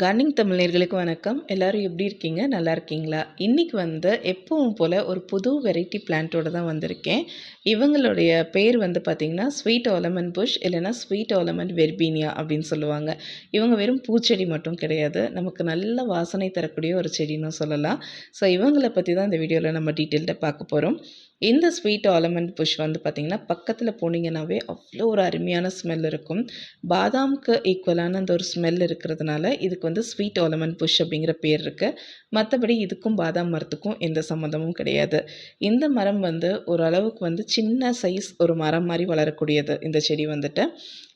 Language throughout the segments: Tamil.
கார்டனிங் தமிழர்களுக்கு வணக்கம். எல்லோரும் எப்படி இருக்கீங்க? நல்லா இருக்கீங்களா? இன்றைக்கி வந்து எப்பவும் போல் ஒரு புது வெரைட்டி பிளான்ட்டோட தான் வந்திருக்கேன். இவங்களுடைய பேர் வந்து பார்த்திங்கன்னா ஸ்வீட் ஓலமன் புஷ் இல்லைனா ஸ்வீட் ஓலமன் வெர்பீனியா அப்படின்னு சொல்லுவாங்க. இவங்க வெறும் பூச்செடி மட்டும் கிடையாது. நமக்கு நல்ல வாசனை தரக்கூடிய ஒரு செடின்னு சொல்லலாம். ஸோ இவங்களை பற்றி தான் இந்த வீடியோவில் நம்ம டீட்டெயில்டாக பார்க்க போகிறோம் இந்த ஸ்வீட் ஆலமண்ட் புஷ் வந்து பார்த்திங்கன்னா பக்கத்தில் போனீங்கன்னாவே அவ்வளோ ஒரு அருமையான ஸ்மெல் இருக்கும். பாதாம்க்கு ஈக்குவலான அந்த ஒரு ஸ்மெல் இருக்கிறதுனால இதுக்கு வந்து ஸ்வீட் ஆலமண்ட் புஷ் அப்படிங்கிற பேர் இருக்குது மற்றபடி இதுக்கும் பாதாம் மரத்துக்கும் எந்த சம்மந்தமும் கிடையாது. இந்த மரம் வந்து ஓரளவுக்கு வந்து சின்ன சைஸ் ஒரு மரம் மாதிரி வளரக்கூடியது. இந்த செடி வந்துட்டு.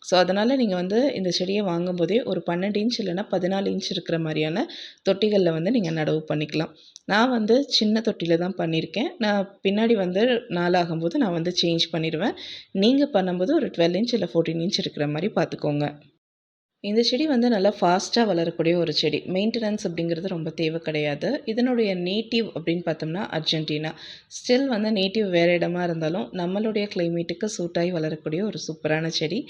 ஸோ அதனால் நீங்கள் வந்து இந்த செடியை வாங்கும்போதே ஒரு பன்னெண்டு இன்ச் இல்லைனா பதினாலு இன்ச் இருக்கிற மாதிரியான தொட்டிகளில் வந்து நீங்கள் நடவு பண்ணிக்கலாம். நான் வந்து சின்ன தொட்டியில் தான் பண்ணியிருக்கேன். நான் பின்னாடி வந்து நாளாகும்போது நான் வந்து சேஞ்ச் பண்ணிடுவேன். நீங்கள் பண்ணும்போது ஒரு டுவெல் இன்ச் இல்லை ஃபோர்டீன் இன்ச் இருக்கிற மாதிரி பார்த்துக்கோங்க. இந்த செடி வந்து நல்லா ஃபாஸ்ட்டாக வளரக்கூடிய ஒரு செடி. மெயின்டெனன்ஸ் அப்படிங்கிறது ரொம்ப தேவை கிடையாது. இதனுடைய நேட்டிவ் அப்படின்னு பார்த்தோம்னா அர்ஜென்டினா. ஸ்டில் வந்து நேட்டிவ் வேறு இடமா இருந்தாலும் நம்மளுடைய கிளைமேட்டுக்கு சூட்டாகி வளரக்கூடிய ஒரு சூப்பரான செடி.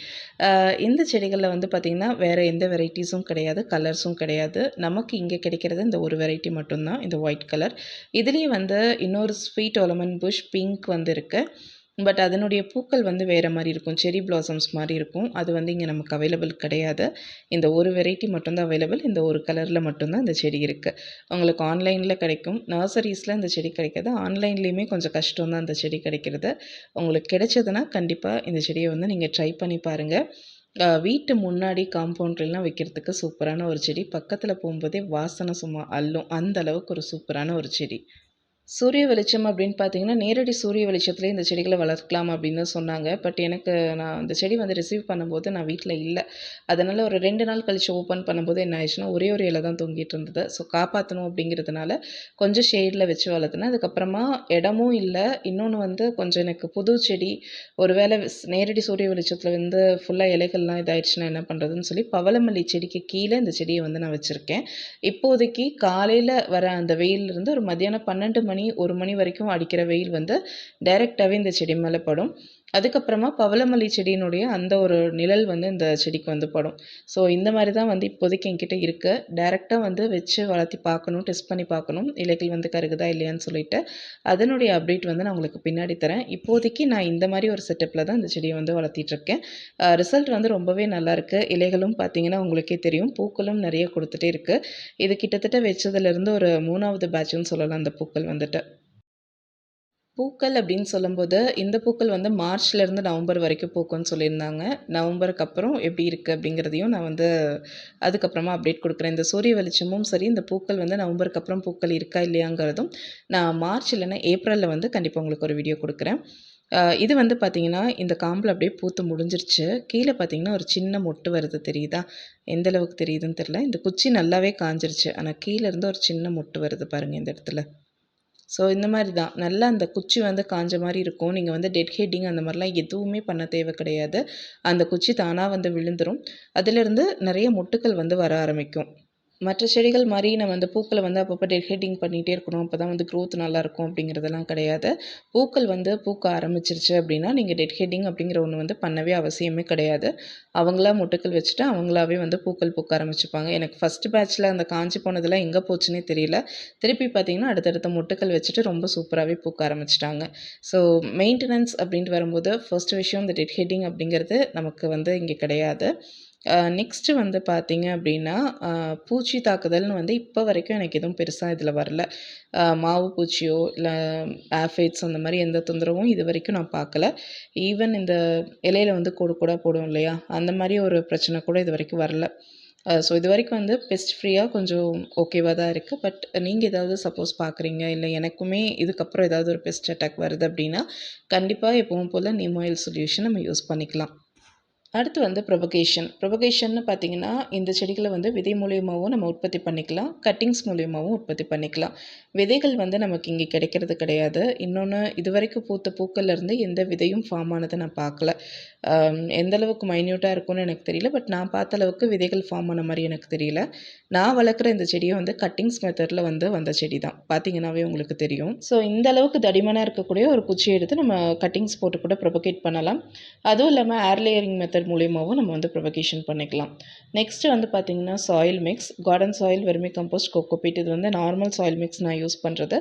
இந்த செடிகளில் வந்து பார்த்திங்கன்னா வேறு எந்த வெரைட்டிஸும் கிடையாது. கலர்ஸும் கிடையாது. நமக்கு இங்கே கிடைக்கிறது இந்த ஒரு வெரைட்டி மட்டும்தான். இந்த ஒயிட் கலர் இதுலேயே வந்து இன்னொரு ஸ்வீட் ஒலமன் புஷ் பிங்க் வந்து இருக்குது பட் அதனுடைய பூக்கள் வந்து வேறு மாதிரி இருக்கும். செரி பிளாசம்ஸ் மாதிரி இருக்கும். அது வந்து இங்கே நமக்கு அவைலபிள் கிடையாது. இந்த ஒரு வெரைட்டி மட்டும்தான் அவைலபிள் இந்த ஒரு கலரில் மட்டும்தான் இந்த செடி இருக்குது உங்களுக்கு ஆன்லைனில் கிடைக்கும். நர்சரிஸில் இந்த செடி கிடைக்காது. ஆன்லைன்லேயுமே கொஞ்சம் கஷ்டம் தான் இந்த செடி கிடைக்கிறது. உங்களுக்கு கிடைச்சதுன்னா கண்டிப்பாக இந்த செடியை வந்து நீங்கள் ட்ரை பண்ணி பாருங்கள் வீட்டு முன்னாடி காம்பவுண்ட்லாம் வைக்கிறதுக்கு சூப்பரான ஒரு செடி. பக்கத்தில் போகும்போதே வாசனை சும்மா அல்லும் அந்த அளவுக்கு ஒரு சூப்பரான ஒரு செடி. சூரிய வெளிச்சம் அப்படின்னு பார்த்தீங்கன்னா நேரடி சூரிய வெளிச்சத்துலேயே இந்த செடிகளை வளர்க்கலாம் அப்படின்னு சொன்னாங்க. பட் எனக்கு நான் அந்த செடி வந்து ரிசீவ் பண்ணும்போது நான் வீட்டில் இல்லை. அதனால் ஒரு ரெண்டு நாள் கழித்து ஓப்பன் பண்ணும்போது என்ன ஆயிடுச்சுன்னா ஒரே ஒரு இலை தான் தொங்கிட்டு இருந்தது. ஸோ காப்பாற்றணும் அப்படிங்கிறதுனால கொஞ்சம் ஷேடில் வச்சு வளர்த்துனேன். அதுக்கப்புறமா இடமும் இல்லை. இன்னொன்று வந்து கொஞ்சம் எனக்கு புது செடி ஒரு வேளை நேரடி சூரிய வெளிச்சத்தில் வந்து ஃபுல்லாக இலைகள்லாம் இதாயிடுச்சுன்னா என்ன பண்ணுறதுன்னு சொல்லி பவளமல்லி செடிக்கு கீழே இந்த செடியை வந்து நான் வச்சுருக்கேன். இப்போதைக்கு காலையில் வர அந்த வெயிலிருந்து ஒரு மதியானம் பன்னெண்டு மணி மணி ஒரு மணி வரைக்கும் அடிக்கிற வெயில் வந்து டைரெக்டாகவே இந்த செடி மேலே படும். அதுக்கப்புறமா பவளமல்லி செடியினுடைய அந்த ஒரு நிழல் வந்து இந்த செடிக்கு வந்து படும். ஸோ இந்த மாதிரி தான் வந்து இப்போதைக்கு என்கிட்ட இருக்குது டேரெக்டாக வந்து வச்சு வளர்த்தி பார்க்கணும் டெஸ்ட் பண்ணி பார்க்கணும். இலைகள் வந்து கருகுதா இல்லையான்னு சொல்லிட்டு அதனுடைய அப்டேட் வந்து நான் உங்களுக்கு பின்னாடி தரேன். இப்போதைக்கு நான் இந்த மாதிரி ஒரு செட்டப்பில் தான் இந்த செடியை வந்து வளர்த்திட்ருக்கேன் ரிசல்ட் வந்து ரொம்பவே நல்லாயிருக்கு இலைகளும் பார்த்தீங்கன்னா உங்களுக்கே தெரியும். பூக்களும் நிறைய கொடுத்துட்டே இருக்குது இது கிட்டத்தட்ட வச்சதுலேருந்து ஒரு மூணாவது பேட்ச்னு சொல்லலாம் அந்த பூக்கள் வந்துட்டு. பூக்கள் அப்படின்னு சொல்லும்போது இந்த பூக்கள் வந்து மார்ச்லேருந்து நவம்பர் வரைக்கும் பூக்கும்னு சொல்லியிருந்தாங்க. நவம்பருக்கு அப்புறம் எப்படி இருக்குது அப்படிங்கிறதையும் நான் வந்து அதுக்கப்புறமா அப்டேட் கொடுக்குறேன். இந்த சூரிய வெளிச்சமும் சரி இந்த பூக்கள் வந்து நவம்பருக்கு அப்புறம் பூக்கள் இருக்கா இல்லையாங்கிறதும் நான் மார்ச் இல்லைன்னா ஏப்ரலில் வந்து கண்டிப்பாக உங்களுக்கு ஒரு வீடியோ கொடுக்குறேன். இது வந்து பார்த்திங்கன்னா இந்த காம்பில் அப்படியே பூத்து முடிஞ்சிருச்சு. கீழே பார்த்திங்கன்னா ஒரு சின்ன மொட்டு வருது. தெரியுதா? எந்த அளவுக்கு தெரியுதுன்னு தெரில இந்த குச்சி நல்லாவே காஞ்சிருச்சு. ஆனால் கீழேருந்து ஒரு சின்ன மொட்டு வருது பாருங்கள் இந்த இடத்துல. ஸோ இந்த மாதிரி தான். நல்லா அந்த குச்சி வந்து காஞ்ச மாதிரி இருக்கும். நீங்கள் வந்து டெட் ஹெட்டிங் அந்த மாதிரிலாம் எதுவுமே பண்ண தேவை கிடையாது. அந்த குச்சி தானாக வந்து விழுந்துடும் அதிலிருந்து நிறைய மொட்டுக்கள் வந்து வர ஆரம்பிக்கும். மற்ற செடிகள் மாதிரி நம்ம அந்த பூக்களை வந்து அப்பப்போ டெகேட்டிங் பண்ணிகிட்டே இருக்கணும். அப்போ தான் வந்து க்ரோத் நல்லாயிருக்கும் அப்படிங்கிறதெல்லாம் கிடையாது. பூக்கள் வந்து பூக்க ஆரம்பிச்சிருச்சு அப்படின்னா நீங்கள் டெட் ஹெட்டிங் அப்படிங்கிற ஒன்று வந்து பண்ணவே அவசியமே கிடையாது. அவங்களா முட்டுக்கள் வச்சுட்டு அவங்களாவே வந்து பூக்கள் பூக்க ஆரம்பிச்சுப்பாங்க. எனக்கு ஃபஸ்ட் பேட்ச்சில் அந்த காஞ்சி போனதெல்லாம் எங்கே போச்சுன்னே தெரியல. திருப்பி பார்த்திங்கன்னா அடுத்தடுத்த முட்டுக்கள் வச்சுட்டு ரொம்ப சூப்பராகவே பூக்க ஆரம்பிச்சிட்டாங்க. ஸோ மெயின்டெனன்ஸ் அப்படின்ட்டு வரும்போது ஃபர்ஸ்ட் விஷயம் இந்த டெட் ஹெட்டிங் அப்படிங்கிறது நமக்கு வந்து இங்கே கிடையாது. நெக்ஸ்ட்டு வந்து பார்த்திங்க அப்படின்னா பூச்சி தாக்குதல்னு வந்து இப்போ வரைக்கும் எனக்கு எதுவும் பெருசாக இதில் வரல. மாவு பூச்சியோ இல்லை ஆஃபைட்ஸ் அந்த மாதிரி எந்த தொந்தரவும் இது வரைக்கும் நான் பார்க்கல ஈவன் இந்த இலையில வந்து கோடு கூட போடும் இல்லையா அந்த மாதிரி ஒரு பிரச்சனை கூட இது வரைக்கும் வரல. ஸோ இது வரைக்கும் வந்து பெஸ்ட் ஃப்ரீயாக கொஞ்சம் ஓகேவாக தான் இருக்குது பட் நீங்கள் ஏதாவது சப்போஸ் பார்க்குறீங்க இல்லை எனக்குமே இதுக்கப்புறம் ஏதாவது ஒரு பெஸ்ட் அட்டாக் வருது அப்படின்னா கண்டிப்பாக எப்பவும் போல் நீம் சொல்யூஷன் நம்ம யூஸ் பண்ணிக்கலாம். அடுத்து வந்து ப்ரொபகேஷன் ப்ரொபகேஷன்னு பார்த்தீங்கன்னா இந்த செடிகளை வந்து விதை மூலியமாகவும் நம்ம உற்பத்தி பண்ணிக்கலாம். கட்டிங்ஸ் மூலியமாகவும் உற்பத்தி பண்ணிக்கலாம். விதைகள் வந்து நமக்கு இங்கே கிடைக்கிறது கிடையாது. இன்னொன்று இது வரைக்கும் பூத்த பூக்கள்லேருந்து எந்த விதையும் ஃபார்ம் ஆனதை நான் பார்க்கல. எந்த அளவுக்கு மைன்யூட்டாக இருக்கும்னு எனக்கு தெரியல. பட் நான் பார்த்த அளவுக்கு விதைகள் ஃபார்ம் ஆன மாதிரி எனக்கு தெரியல. நான் வளர்க்குற இந்த செடியை வந்து கட்டிங்ஸ் மெத்தடில் வந்து வந்த செடி தான் பார்த்தீங்கன்னாவே உங்களுக்கு தெரியும். ஸோ இந்த அளவுக்கு தடிமனாக இருக்கக்கூடிய ஒரு குச்சியை எடுத்து நம்ம கட்டிங்ஸ் போட்டு கூட ப்ரொபகேட் பண்ணலாம். அதுவும் இல்லாமல் ஏர் லேயரிங் மெத்தட் மூலியமாகவும் நம்ம வந்து ப்ரொபகேஷன் பண்ணிக்கலாம். நெக்ஸ்ட்டு வந்து பார்த்திங்கன்னா soil mix garden soil vermicompost cocopeat இது வந்து நார்மல் சாயில் மிக்ஸ் நான் யூஸ் பண்ணுறது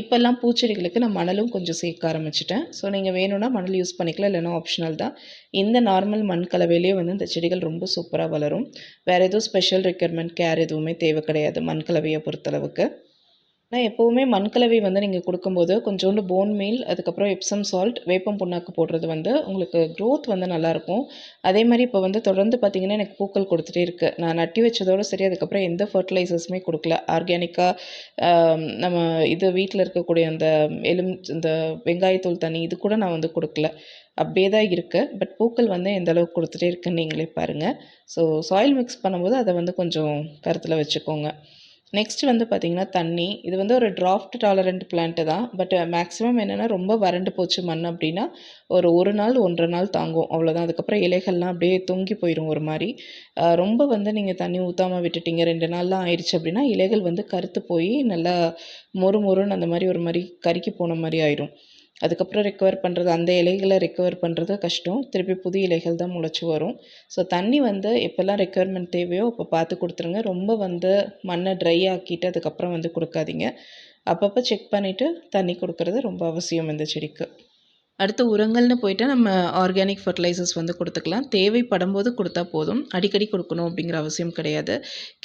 இப்போல்லாம் பூச்செடிகளுக்கு நான் மணலும் கொஞ்சம் சேர்க்க ஆரம்பிச்சிட்டேன். ஸோ நீங்கள் வேணும்னா மணல் யூஸ் பண்ணிக்கலாம் இல்லைனா ஆப்ஷனல் தான். இந்த நார்மல் மண் கலவையிலே வந்து இந்த செடிகள் ரொம்ப சூப்பராக வளரும். வேறு எதுவும் ஸ்பெஷல் ரெக்யர்மெண்ட் கேர் எதுவுமே தேவை கிடையாது மண் கலவையை பொறுத்தளவுக்கு. நான் எப்போவுமே மண்கலவை வந்து நீங்கள் கொடுக்கும்போது கொஞ்சோண்டு போன் மீல் அதுக்கப்புறம் எப்சம் சால்ட் வேப்பம் புண்ணாக்கு போடுறது வந்து உங்களுக்கு க்ரோத் வந்து நல்லாயிருக்கும் அதே மாதிரி இப்போ வந்து தொடர்ந்து பார்த்திங்கன்னா எனக்கு பூக்கள் கொடுத்துட்டே இருக்குது நான் நட்டி வச்சதோடு சரி அதுக்கப்புறம் எந்த ஃபர்டிலைசர்ஸுமே கொடுக்கல. ஆர்கானிக்காக நம்ம இது வீட்டில் இருக்கக்கூடிய அந்த எலும் இந்த வெங்காயத்தூள் தண்ணி இது கூட நான் வந்து கொடுக்கல. அப்படியே தான் இருக்குது பட் பூக்கள் வந்து எந்த அளவுக்கு கொடுத்துட்டே இருக்குன்னு நீங்களே பாருங்கள் ஸோ சாயில் மிக்ஸ் பண்ணும்போது அதை வந்து கொஞ்சம் கருத்தில் வச்சுக்கோங்க. நெக்ஸ்ட் வந்து பார்த்திங்கன்னா தண்ணி. இது வந்து ஒரு டிராஃப்ட் டாலரண்ட் பிளான்ட்டு தான். பட் மேக்ஸிமம் என்னென்னா ரொம்ப வறண்டு போச்சு மண் அப்படின்னா ஒரு ஒரு நாள் ஒன்றரை நாள் தாங்கும். அவ்வளோதான் அதுக்கப்புறம் இலைகள்லாம் அப்படியே தொங்கி போயிடும் ஒரு மாதிரி. ரொம்ப வந்து நீங்கள் தண்ணி ஊற்றாமல் விட்டுட்டீங்க. ரெண்டு நாள்லாம் ஆயிடுச்சு அப்படின்னா இலைகள் வந்து கருத்து போய் நல்லா மொறு மொறுன்னு அந்த மாதிரி ஒரு மாதிரி கருக்கி போன மாதிரி ஆயிடும் அதுக்கப்புறம் ரெக்கவர் பண்ணுறது அந்த இலைகளை ரெக்கவர் பண்ணுறது கஷ்டம். திருப்பி புது இலைகள் தான் முளைச்சி வரும். ஸோ தண்ணி வந்து எப்போல்லாம் ரெக்குவயர்மெண்ட் தேவையோ அப்போ பார்த்து கொடுத்துருங்க. ரொம்ப வந்து மண்ணை ட்ரை ஆக்கிட்டு அதுக்கப்புறம் வந்து கொடுக்காதீங்க. அப்பப்போ செக் பண்ணிவிட்டு தண்ணி கொடுக்கறது ரொம்ப அவசியம் இந்த செடிக்கு. அடுத்து உரங்கள்னு போயிட்டு நம்ம ஆர்கானிக் ஃபர்டிலைசர்ஸ் வந்து கொடுத்துக்கலாம். தேவைப்படும் போது கொடுத்தா போதும். அடிக்கடி கொடுக்கணும் அப்படிங்கிற அவசியம் கிடையாது.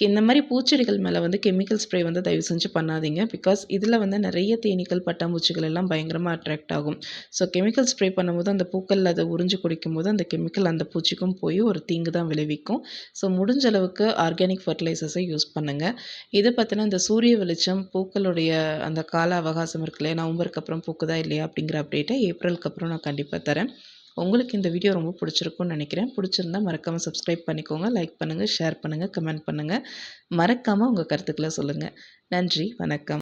இந்த மாதிரி பூச்செடிகள் மேலே வந்து கெமிக்கல் ஸ்ப்ரே வந்து தயவு செஞ்சு பண்ணாதீங்க. பிகாஸ் இதில் வந்து நிறைய தேனீக்கள் பட்டாம்பூச்சிகள் எல்லாம் பயங்கரமாக அட்ராக்ட் ஆகும். ஸோ கெமிக்கல் ஸ்ப்ரே பண்ணும்போது அந்த பூக்கள் அதை உறிஞ்சு குடிக்கும்போது அந்த கெமிக்கல் அந்த பூச்சிக்கும் போய் ஒரு தீங்கு தான் விளைவிக்கும். ஸோ முடிஞ்ச அளவுக்கு ஆர்கானிக் ஃபர்டிலைசர்ஸை யூஸ் பண்ணுங்கள் இதை பற்றின இந்த சூரிய வெளிச்சம் பூக்களுடைய அந்த கால அவகாசம் இருக்கு இல்லையா? நவம்பருக்கு அப்புறம் பூக்குதா இல்லையா அப்படிங்கிற அப்டேட்டை ஏப்ரல் அதுக்கப்புறம் நான் கண்டிப்பாக தரேன். உங்களுக்கு இந்த வீடியோ ரொம்ப பிடிச்சிருக்கும்னு நினைக்கிறேன். பிடிச்சிருந்தா மறக்காமல் சப்ஸ்கிரைப் பண்ணிக்கோங்க லைக் பண்ணுங்கள் ஷேர் பண்ணுங்கள் கமெண்ட் பண்ணுங்கள் மறக்காமல் உங்கள் கருத்துக்களை சொல்லுங்கள் நன்றி வணக்கம்.